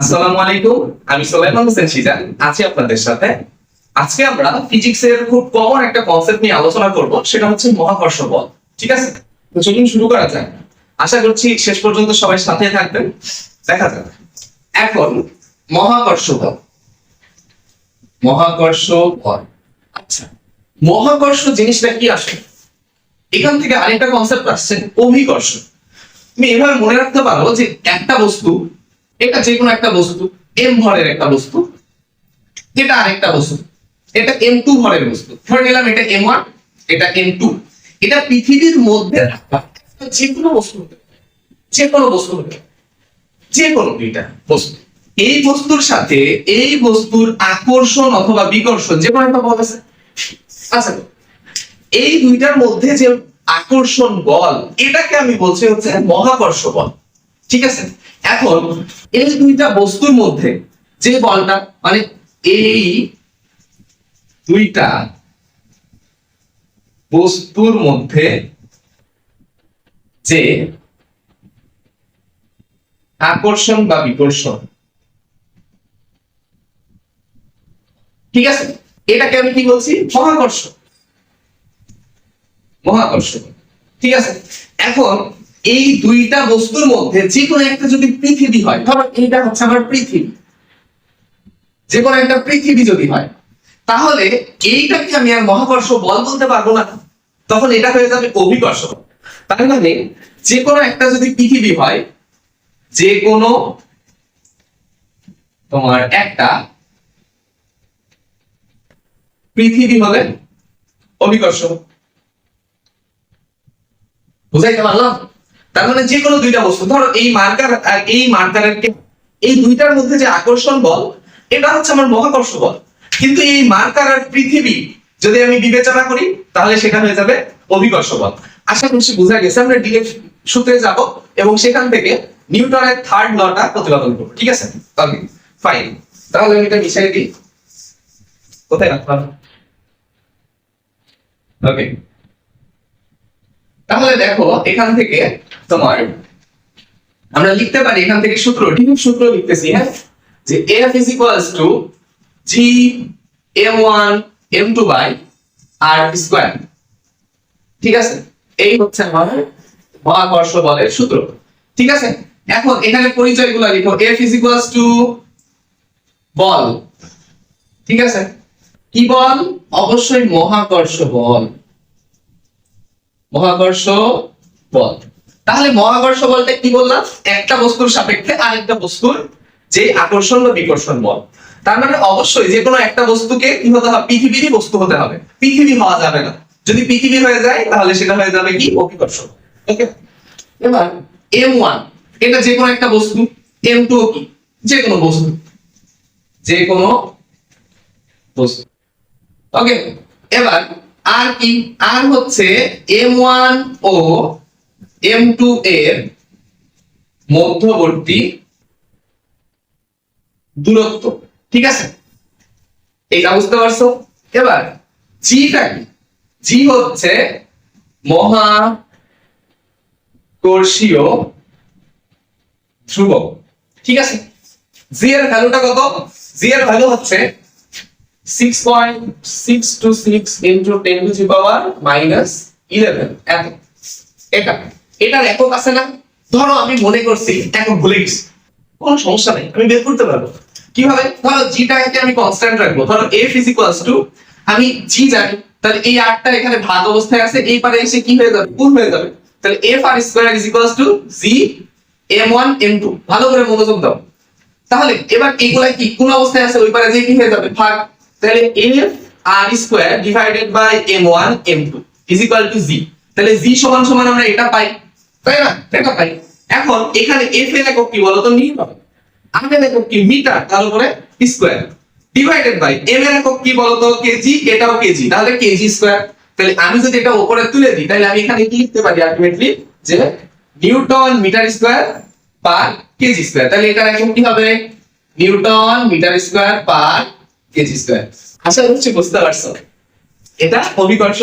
আসসালামু আলাইকুম। আমি সোলাইমান হোসেন সিজান আছি আপনাদের সাথে। আজকে আমরা ফিজিক্সের খুব কমন একটা কনসেপ্ট নিয়ে আলোচনা করব, সেটা হচ্ছে মহাকর্ষ বল। ঠিক আছে? তো চলুন শুরু করা যাক। আশা করছি শেষ পর্যন্ত সবাই সাথে থাকবেন। দেখা যাক। এখন, মহাকর্ষ বল। মহাকর্ষ বল। আচ্ছা মহাকর্ষ জিনিসটা কি আসে এখান থেকে আরেকটা কনসেপ্ট আসছে, অভিকর্ষ। তুমি এভাবে মনে রাখতে পারো যে একটা বস্তু এটা যে কোনো একটা বস্তু এম ভরের একটা বস্তু, এটা আরেকটা বস্তু, এটা এম টু ভরের বস্তু। ধরে নিলাম এটা এম ওয়ান এটা এম টু এটা পৃথিবীর মধ্যে যে কোনো বস্তু। যে কোনো বস্তু যে কোনো দুইটা বস্তু। এই বস্তুর সাথে এই বস্তুর আকর্ষণ অথবা বিকর্ষণ যে কোনো একটা বল আছে আচ্ছা এই দুইটার মধ্যে যে আকর্ষণ বল, এটাকে আমি বলছি হচ্ছে মহাকর্ষ বল ঠিক আছে? এখন এই দুইটা বস্তুর মধ্যে যে বলটা মানে এই দুইটা বস্তুর মধ্যে যে আকর্ষণ বা বিকর্ষণ। ঠিক আছে? এটাকে আমি কি বলছি? মহাকর্ষ। মহাকর্ষ। ঠিক আছে? এখন এই দুইটা বস্তুর মধ্যে যে কোনো একটা যদি পৃথিবী হয়, ধরো এইটা হচ্ছে আমার পৃথিবী যে কোনো একটা পৃথিবী যদি হয়, তাহলে এইটাকে আমি আর মহাকর্ষ বল বলতে পারব না তখন এটা হয়ে যাবে অভিকর্ষ। তার মানে যে কোনো একটা যদি পৃথিবী হয় যে কোনো তোমার একটা পৃথিবী হবে অভিকর্ষ। বুঝাইতে পারলাম তার মানে যে কোনো দুইটা বস্তু। ধরো এই মার্কার আর এই মার্কারের এই দুইটার মধ্যে যে আকর্ষণ বল, এটা হচ্ছে আমার মহাকর্ষ বল। কিন্তু এই মার্কার আর পৃথিবী যদি আমি বিবেচনা করি, তাহলে সেটা হয়ে যাবে অভিকর্ষ বল। আশা করছি বোঝা গেছে, আমরা ডিরেক্ট সূত্রে যাব এবং সেখান থেকে নিউটনের থার্ড লটা প্রতিপাদন করব, ঠিক আছে? ওকে ফাইন তাহলে আমি এটা মিশাই দিই। কোথায় রাখলাম? ওকে তাহলে দেখো, এখান থেকে তোমার, আমরা লিখতে পারি, এখান থেকে সূত্র ঠিক সূত্র লিখতেছি হ্যাঁ? যে F is equals to G M one M two by R square ঠিক আছে? এই হচ্ছে আমার মহাকর্ষ বলের সূত্র। ঠিক আছে? এখন এখানে পরিচয়গুলো লিখো। এফ ইজ ইকুয়ালস টু বল। ঠিক আছে? কি বল? অবশ্যই মহাকর্ষ বল। মহাকর্ষ বল। তাহলে মহাকর্ষ বলতে কি বললাম? একটা বস্তুর সাপেক্ষে আরেকটা বস্তুর যে আকর্ষণ বা বিকর্ষণ বল। তার মানে অবশ্যই যে কোনো একটা বস্তুকে কি হতে হবে? পৃথিবীরই বস্তু হতে হবে। পৃথিবী হওয়া যাবে না। যদি পৃথিবী হয়ে যায়, তাহলে সেটা হয়ে যাবে কি? অভিকর্ষ ওকে এবার এম ওয়ান এটা যে কোনো একটা বস্তু। এম টু কি? যে কোনো বস্তু। যে কোনো বস্তু। ওকে এবার আর কি? আর হচ্ছে এম ওয়ান ও এম টু এর মধ্যবর্তী দূরত্ব, ঠিক আছে? এটা বুঝতে পারছ? এবার জিটা কি জি হচ্ছে মহাকর্ষীয় ধ্রুবক, ঠিক আছে? জি এর ভ্যালুটা কত? জি এর ভ্যালু হচ্ছে six point six two six into ten to the power minus eleven এত এটা, এটার একক আছে না? ধরো আমি মনে করছি একক ভুলে গেছি। কোনো সমস্যা নেই, আমি বের করতে পারব। কীভাবে? ধরো জিটাকে আমি কনস্ট্যান্ট রাখব। ধরো ইজ ইকুয়ালস টু আমি জি জানি, তাহলে এই আটটা এখানে ভাগ অবস্থায় আছে, এই পারে এসে কি হয়ে যাবে? গুণ হয়ে যাবে। তাহলে F R square equals to G M one M two ভালো করে মনোযোগ দাও। তাহলে এবার এগুলা কি? কোন অবস্থায় আছে? ওই পারে যে কি হয়ে যাবে? ভাগ। তাহলে F R square divided by M one M two is equal to G তাহলে জি সমান সমান আমরা এটা পাই। তাই না? এটা পাই। এখন এখানে এফ এর একক কি বলতো? মিটার। আর এর একক কি? মিটার। তার উপরে স্কোয়ার ডিভাইডেড বাই এম এর একক কি বলতো? কেজি এটাও কেজি তাহলে কেজি স্কোয়ার তাহলে আমি যদি এটা উপরে তুলে দিই, তাহলে আমি এখানে কি লিখতে পারি আলটিমেটলি যে newton metre square per KG square তাহলে এটা এখন কি হবে? Newton metre square per KG আশা করছি বুঝতে পারছ? এটা অভিকর্ষ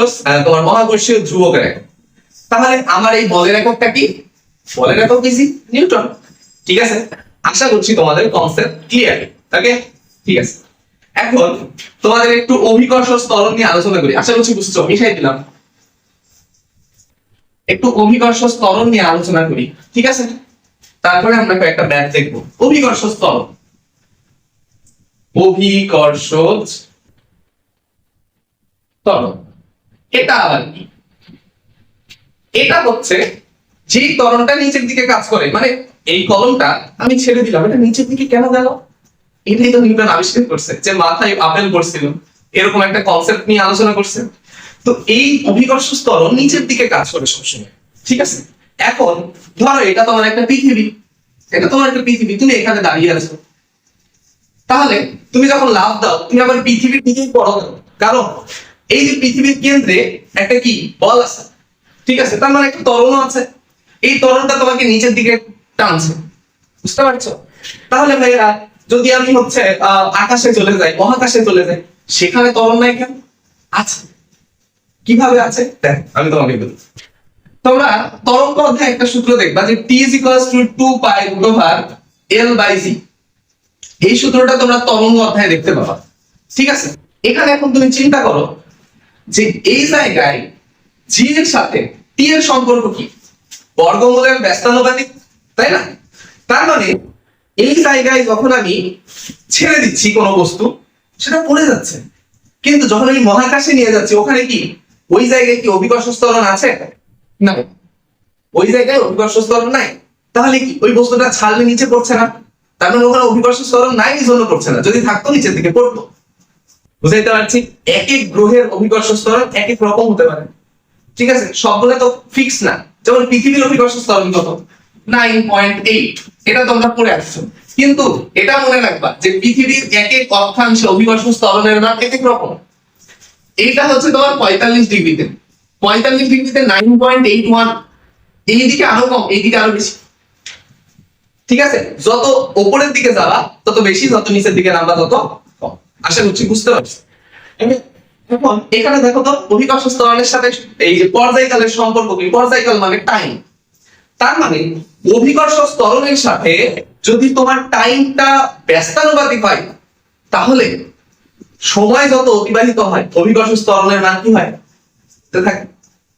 তোমার মহাকর্ষীয় ধ্রুবকের একক। তাহলে আমার এই বলের এককটা কি? বলের একক কেজি নিউটন ঠিক আছে? আশা করছি তোমাদের কনসেপ্ট ক্লিয়ার ওকে ঠিক আছে? এখন তোমাদের একটু অভিকর্ষ স্তরণ নিয়ে আলোচনা করি। আশা করছি বুঝছ? মিশাই দিলাম। একটু অভিকর্ষ স্তরণ নিয়ে আলোচনা করি। ঠিক আছে? তারপরে আমরা কয়েকটা ম্যাথ দেখব। অভিকর্ষ স্তরণ অভিকর্ষ ত্বরণ এটা আবার কি? এটা হচ্ছে যেই ত্বরণটা নিচের দিকে কাজ করে মানে এই কলমটা আমি ছেড়ে দিলাম, এটা নিচের দিকে কেন গেল? এটাই তো নিউটন আবিষ্কার করছে, যে মাথায় আপেল করছিল এরকম একটা কনসেপ্ট নিয়ে আলোচনা করছে। তো এই অভিকর্ষ স্তরণ নিচের দিকে কাজ করে সবসময়, ঠিক আছে? এখন, ধরো এটা তোমার একটা পৃথিবী, এটা তোমার একটা পৃথিবী, তুমি এখানে দাঁড়িয়ে আছো। তাহলে তুমি যখন লাভ দাও, তুমি আবার পৃথিবীর দিকেই পড়ো? কারণ এই যে পৃথিবীর কেন্দ্রে একটা কি? বল আছে। ঠিক আছে? তার মানে একটা ত্বরণ আছে। এই তরণটা তোমাকে নিচের দিকে টানছে। বুঝতে পারছ? তাহলে ভাইয়া, যদি আমি হচ্ছে আকাশে চলে যাই, মহাকাশে চলে যাই, সেখানে তরণ নাই কেন? আছে। কীভাবে আছে? দেখ, আমি তোমাকে বলি। তোমরা তরঙ্গ অধ্যায় একটা সূত্র দেখবা যে T is equals to two pi root over L by G এই সূত্রটা তোমরা তরঙ্গ অধ্যায়ে দেখতে পাবা। ঠিক আছে? এখানে এখন তুমি চিন্তা করো যে এই জায়গায় জি এর সাথে টি এর সম্পর্ক কি? বর্গমূলের ব্যস্তানুপাতিক, তাই না? তার মানে এই জায়গায় যখন আমি ছেড়ে দিচ্ছি কোনো বস্তু, সেটা পড়ে যাচ্ছে। কিন্তু যখন আমি মহাকাশে নিয়ে যাচ্ছি, ওখানে কি? ওই জায়গায় কি অভিকর্ষ স্তরণ আছে? না। ওই জায়গায় অভিকর্ষ স্তরণ নাই। তাহলে কি? ওই বস্তুটা ছাড়লে নিচে পড়ছে না? তার মানে ওখানে স্তরণ নাই, এই জন্য পড়ছে না। যদি থাকতো, নিচের দিকে পড়তো। বুঝাইতে পারছি? এক এক গ্রহের অভিকর্ষ স্তরণ এক এক রকম হতে পারে। ঠিক আছে? সবগুলো তো ফিক্স না। যেমন পৃথিবীর অভিকর্ষ স্তরণ কত? নাইন পয়েন্ট এইট এটা তোমরা পড়ে আসছো। কিন্তু এটা মনে রাখবা যে পৃথিবীর এক এক অক্ষাংশে অভিকর্ষ স্তরণের মান এক এক রকম। এইটা হচ্ছে তোমার পঁয়তাল্লিশ ডিগ্রিতে। পঁয়তাল্লিশ ডিগ্রিতে নাইন পয়েন্ট এইট ওয়ান এইদিকে আরও কম, এইদিকে আরও বেশি। ঠিক আছে? যত উপরের দিকে যাবা তত বেশি যত নিচের দিকে নামবা তত কম। আশা করছি বুঝতে পারছি? এখন এখানে দেখো তো অভিকর্ষ স্তরণের সাথে এই যে পর্যায়কালের সম্পর্ক কি? পর্যায়কাল মানে টাইম তার মানে অভিকর্ষ স্তরণের সাথে যদি তোমার টাইমটা ব্যস্তানুপাতিক হয় তাহলে সময় যত অতিবাহিত হয় অভিকর্ষ স্তরণের মান কি হয়?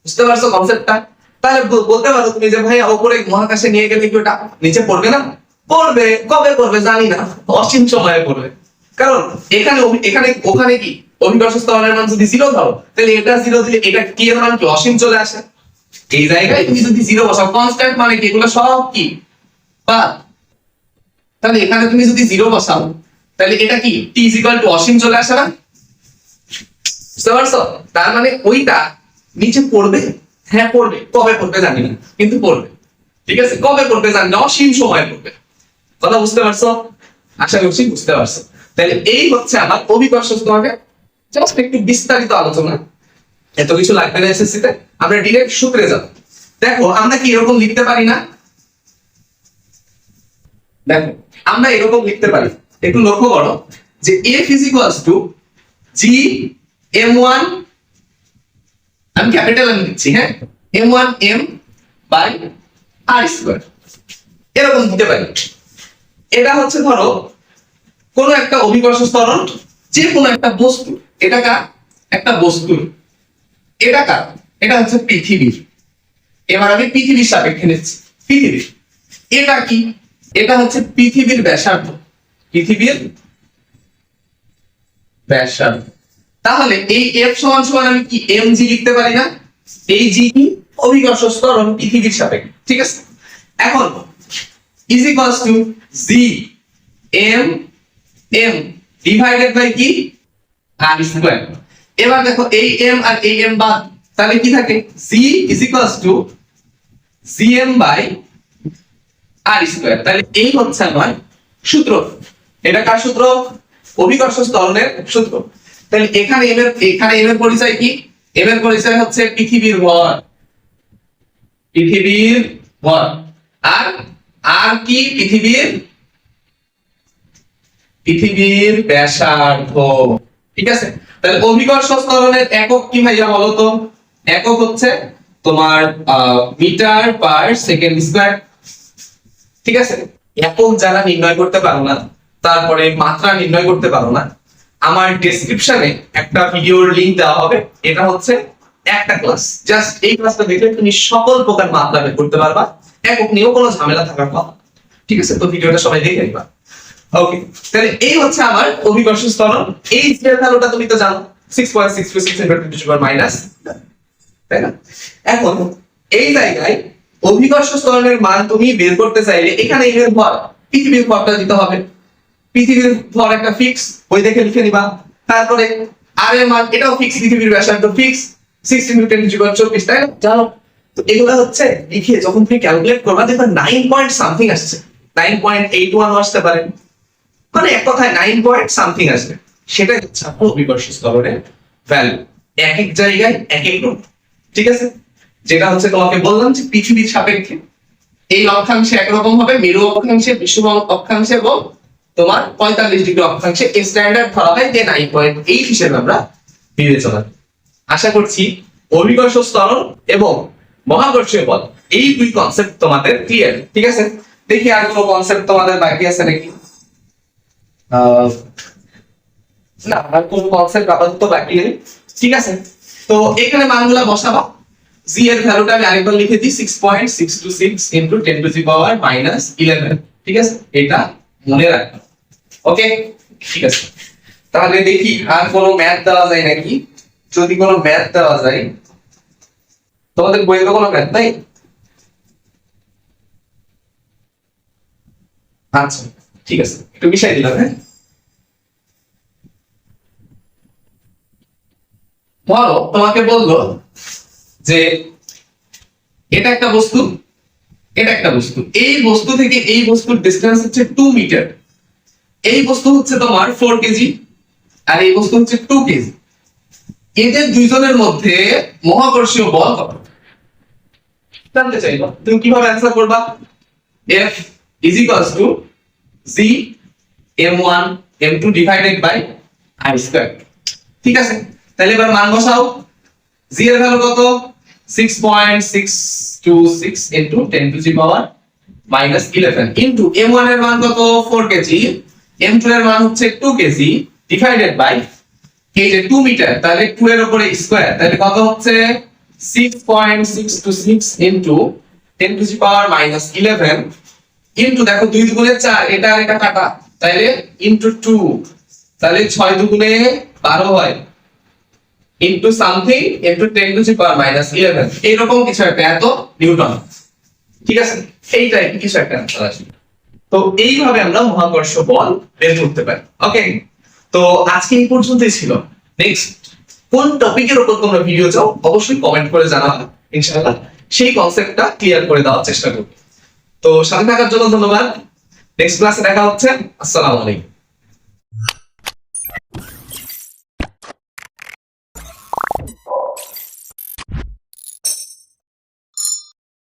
বুঝতে পারছ কনসেপ্টটা তাহলে বলতে পারো তুমি যে ভাই ওপরে মহাকাশে নিয়ে গেলে কি ওটা নিচে পড়বে না? পড়বে, কবে পড়বে জানি না, অসীম সময়ে পড়বে। কারণ এখানে এখানে, ওখানে কি? অভিকর্ষ স্তরণের মান যদি জিরো ধরো, তাহলে এটা জিরো দিলে এটা কি এর মান? কি অসীম চলে আসে? এই জায়গায় তুমি যদি জিরো বসাও কনস্ট্যান্ট মানে কি? এগুলো সব কি? বা তাহলে এখানে তুমি যদি জিরো বসাও, তাহলে এটা কি? টি ইজ ইকুয়াল টু অসীম চলে আসে না? তার মানে ওইটা নিচে পড়বে হ্যাঁ পড়বে। কবে পড়বে জানি না, কিন্তু পড়বে। ঠিক আছে? কবে পড়বে জানি না, অসীম সময় পড়বে। কথা বুঝতে পারছ? আশা করছি বুঝতে পারছ। তাহলে এই হচ্ছে আমার অভিকর্ষ তোমাকে জাস্ট একটু বিস্তারিত আলোচনা। এত কিছু লাগবে না এসএসসি তে আমরা ডিরেক্ট সূত্রে যাব। দেখো, আমরা কি এরকম লিখতে পারি না? দেখো, আমরা এরকম লিখতে পারি। একটু লক্ষ্য করো যে F is to G M one আমি ক্যাপিটাল আমি দিচ্ছি হ্যাঁ? M one M by R square এরকম দিতে পারি। এটা হচ্ছে ধরো, কোন একটা অভিকর্ষ স্তরণ যে কোনো একটা বস্তু, এটা কার? একটা বস্তু এটা কার? এটা হচ্ছে পৃথিবীর। এবার আমি পৃথিবীর সাপেক্ষে নিচ্ছি। পৃথিবীর। এটা কি? এটা হচ্ছে পৃথিবীর ব্যাসার্ধ। পৃথিবীর ব্যাসার্ধ। তাহলে এই এফ সমান সমান আমি কি এম জি লিখতে পারি না? এই জি কি অভিকর্ষ স্তরণ পৃথিবীর সাপেক্ষে, ঠিক আছে? এখন is equals to G M M divided by কি? আর স্কয়ার এবার দেখো, এই এম আর এই এম বাদ, তাহলে কি থাকে? G is equals to G M by R square তাহলে এই হচ্ছে আমার সূত্র। এটা কার সূত্র? অভিকর্ষ স্তরণের সূত্র। তাহলে এখানে এম এর, এখানে এম এর পরিচয় কি? এম এর পরিচয় হচ্ছে পৃথিবীর ভর পৃথিবীর ভর আর আর কি পৃথিবীর? পৃথিবীর ব্যাসার্ধ। ঠিক আছে? তাহলে অভিকর্ষ স্তরণের একক কি ভাইয়া বলো তো? একক হচ্ছে তোমার মিটার পার সেকেন্ড স্কয়ার। ঠিক আছে? একক যারা নির্ণয় করতে পারো না, তারপরে মাত্রা নির্ণয় করতে পারো না আমার ডেসক্রিপশনে একটা ভিডিওর লিংক দেওয়া হবে। এটা হচ্ছে একটা ক্লাস জাস্ট এই ক্লাসটা দেখলে তুমি সকল প্রকার মাত্রা করতে পারবা। একক নিয়েও কোনো ঝামেলা থাকার কথা। ঠিক আছে? তো ভিডিওটা সবাই দেখে নিবা। ওকে তাহলে এই হচ্ছে আমার অভিকর্ষ স্তরণ এই ভ্যালুটা তুমি তো জানো six point six two six minus তাই না? এখন এই জায়গায় অভিকর্ষ স্তরণের মান তুমি বের করতে চাইলে এখানে এর ভর পৃথিবীর ভরটা দিতে হবে। পৃথিবীর ভর একটা ফিক্স ওই দেখে লিখে নিবা। তারপরে আর এর মান এটাও ফিক্স পৃথিবীর ব্যাসার্ধ ফিক্স চব্বিশ, তাই না? জানো তো এগুলো হচ্ছে লিখে যখন তুমি ক্যালকুলেট করবা, দেখবা নাইন পয়েন্ট সামথিং আসছে। নাইন পয়েন্ট এইট ওয়ান আসতে পারে। মানে এক কথায় নাইন পয়েন্ট সামথিং আসবে। সেটাই হচ্ছে আপনার স্তরণের ভ্যালু এক এক জায়গায় এক এক রকম ঠিক আছে? যেটা হচ্ছে তোমাকে বললাম যে পৃথিবীর সাপেক্ষে। এই অক্ষাংশে একরকম হবে, মেরু অক্ষাংশে বিশ্ব অক্ষাংশে এবং তোমার পঁয়তাল্লিশ ডিগ্রি অক্ষাংশে স্ট্যান্ডার্ড ধরা হয় যে নাইন পয়েন্ট এইট হিসেবে আমরা বিবেচনা আশা করছি অভিকর্ষ স্তরণ এবং মহাকর্ষীয় বল এই দুই কনসেপ্ট তোমাদের ক্লিয়ার ঠিক আছে? দেখি আর কোনো কনসেপ্ট তোমাদের বাকি আছে নাকি? না আর কোনো কনসেপ্ট আপাতত বাকি নেই ঠিক আছে? তো এখানে মানগুলা বসাবা। জি এর ভ্যালুটা আমি আরেকবার লিখে দিই six point six two six into ten to the power minus eleven ঠিক আছে? এটা মনে রাখবা। ওকে ঠিক আছে। তাহলে দেখি আর কোনো ম্যাথ দেওয়া যায় নাকি? যদি কোনো ম্যাথ দেওয়া যায়, তোমাদের বইতে কোনো ম্যাথ নাই? আচ্ছা ঠিক আছে। একটু মিশাই দিলাম হ্যাঁ? ধরো, তোমাকে বলল যে এটা একটা বস্তু, এটা একটা বস্তু। এই বস্তু থেকে এই বস্তুর ডিস্টেন্স হচ্ছে টু মিটার এই বস্তু হচ্ছে তোমার ফোর কেজি আর এই বস্তু হচ্ছে টু কেজি এদের দুইজনের মধ্যে মহাকর্ষীয় বল কত? জানতে চাইবা। তুমি কীভাবে অ্যান্সার করবা? F is equals to G M one M two divided by I square ঠিক আছে? তাহলে এবার মান বসাও। জি এর ভ্যালু কত? Six point six two six into ten to the power minus eleven into M ওয়ানের মান কত? ফোর কেজি এম টু এর মান হচ্ছে টু কেজি ডিভাইডেড বাই এই যে টু মিটার তাহলে টু এর উপরে স্কোয়ার তাহলে কত হচ্ছে? Six point six two six into ten to the power minus eleven into দেখো দুই দুগুণে চার, এটা আর এটা কাটা, তাহলে ইনটু টু তাহলে ছয় দুগুণে বারো হয়। Into something into ten to the power minus eleven এইরকম কিছু একটা, এত নিউটন। ঠিক আছে? এইটাই কিছু একটা আসবে। তো এইভাবে আমরা মহাকর্ষ বল বের করতে পারি। ওকে তো আজকে এই পর্যন্তই ছিল। নেক্সট কোন টপিকের উপর তোমরা ভিডিও চাও, অবশ্যই কমেন্ট করে জানাবে ইনশাআল্লাহ, সেই কনসেপ্টটা ক্লিয়ার করে দেওয়ার চেষ্টা করব। তো সাথে থাকার জন্য ধন্যবাদ। নেক্সট ক্লাসে দেখা হচ্ছে। আসসালামু আলাইকুম।